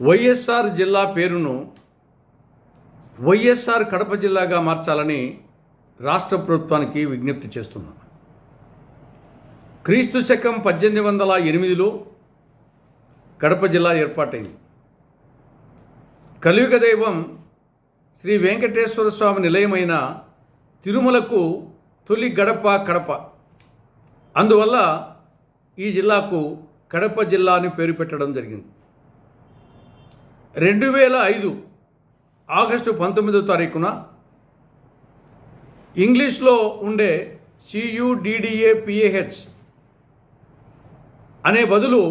వైఎస్ఆర్ జిల్లా పేరును వైఎస్ఆర్ కడప జిల్లాగా మార్చాలని రాష్ట్ర ప్రభుత్వానికి విజ్ఞప్తి చేస్తున్నాం. క్రీస్తు శకం పద్దెనిమిది వందల ఎనిమిదిలో కడప జిల్లా ఏర్పాటైంది. కలియుగ దైవం శ్రీ వెంకటేశ్వర స్వామి నిలయమైన తిరుమలకు తొలి గడప కడప. అందువల్ల ఈ జిల్లాకు కడప జిల్లా అని పేరు పెట్టడం జరిగింది. రెండు వేల ఐదు ఆగస్టు పంతొమ్మిదో తారీఖున ఇంగ్లీష్లో ఉండే సియుడిడిఏపిఏహెచ్ అనే బదులు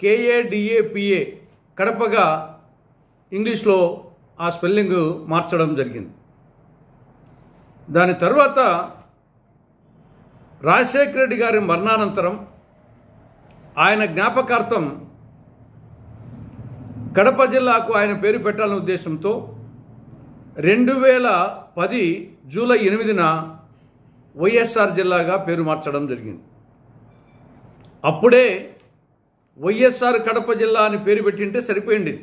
కేఏడిఏపిఏ కడపగా ఇంగ్లీష్లో ఆ స్పెల్లింగ్ మార్చడం జరిగింది. దాని తర్వాత రాజశేఖర రెడ్డి గారి మరణానంతరం ఆయన జ్ఞాపకార్థం కడప జిల్లాకు ఆయన పేరు పెట్టాలనే ఉద్దేశంతో రెండు వేల పది జూలై ఎనిమిదిన వైఎస్ఆర్ జిల్లాగా పేరు మార్చడం జరిగింది. అప్పుడే వైఎస్ఆర్ కడప జిల్లా అని పేరు పెట్టింటే సరిపోయింది.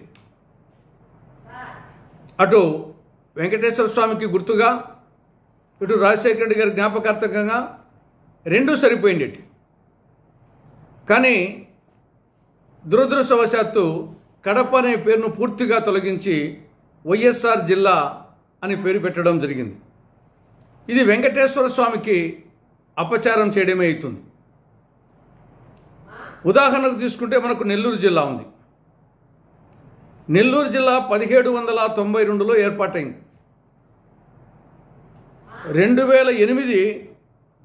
అటు వెంకటేశ్వర స్వామికి గుర్తుగా ఇటు రాజశేఖర రెడ్డి గారి జ్ఞాపకార్థకంగా రెండూ సరిపోయింది కానీ దురదృష్టవశాత్తు కడప అనే పేరును పూర్తిగా తొలగించి వైఎస్ఆర్ జిల్లా అని పేరు పెట్టడం జరిగింది. ఇది వెంకటేశ్వర స్వామికి అపచారం చేయడమే అవుతుంది. ఉదాహరణకు తీసుకుంటే మనకు నెల్లూరు జిల్లా ఉంది. నెల్లూరు జిల్లా పదిహేడు వందల తొంభై రెండులో ఏర్పాటైంది. రెండు వేల ఎనిమిది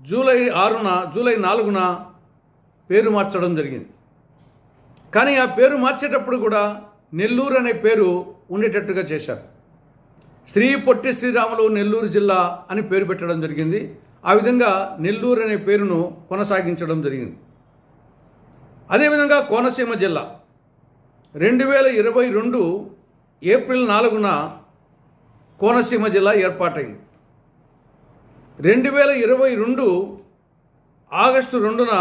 జూలై ఆరున జూలై నాలుగున పేరు మార్చడం జరిగింది. కానీ ఆ పేరు మార్చేటప్పుడు కూడా నెల్లూరు అనే పేరు ఉండేటట్టుగా చేశారు. శ్రీ పొట్టి శ్రీరాములు నెల్లూరు జిల్లా అని పేరు పెట్టడం జరిగింది. ఆ విధంగా నెల్లూరు అనే పేరును కొనసాగించడం జరిగింది. అదేవిధంగా కోనసీమ జిల్లా రెండు వేల ఇరవై రెండు ఏప్రిల్ నాలుగున కోనసీమ జిల్లా ఏర్పాటైంది. రెండు వేల ఇరవై రెండు ఆగస్టు రెండున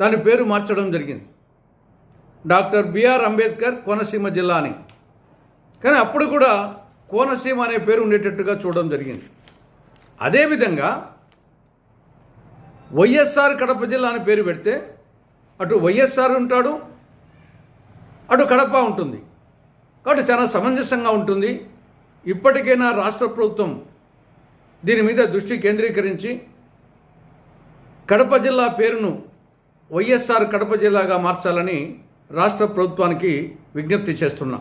దాని పేరు మార్చడం జరిగింది. డాక్టర్ బిఆర్ అంబేద్కర్ కోనసీమ జిల్లా అని కానీ అప్పుడు కూడా కోనసీమ అనే పేరు ఉండేటట్టుగా చూడడం జరిగింది. అదేవిధంగా వైఎస్ఆర్ కడప జిల్లా అని పేరు పెడితే అటు వైఎస్ఆర్ ఉంటాడు అటు కడప ఉంటుంది. కాబట్టి చాలా సమంజసంగా ఉంటుంది. ఇప్పటికైనా రాష్ట్ర ప్రభుత్వం దీని మీద దృష్టి కేంద్రీకరించి కడప జిల్లా పేరును వైఎస్ఆర్ కడప జిల్లాగా మార్చాలని రాష్ట్ర ప్రభుత్వానికి విజ్ఞప్తి చేస్తున్నా.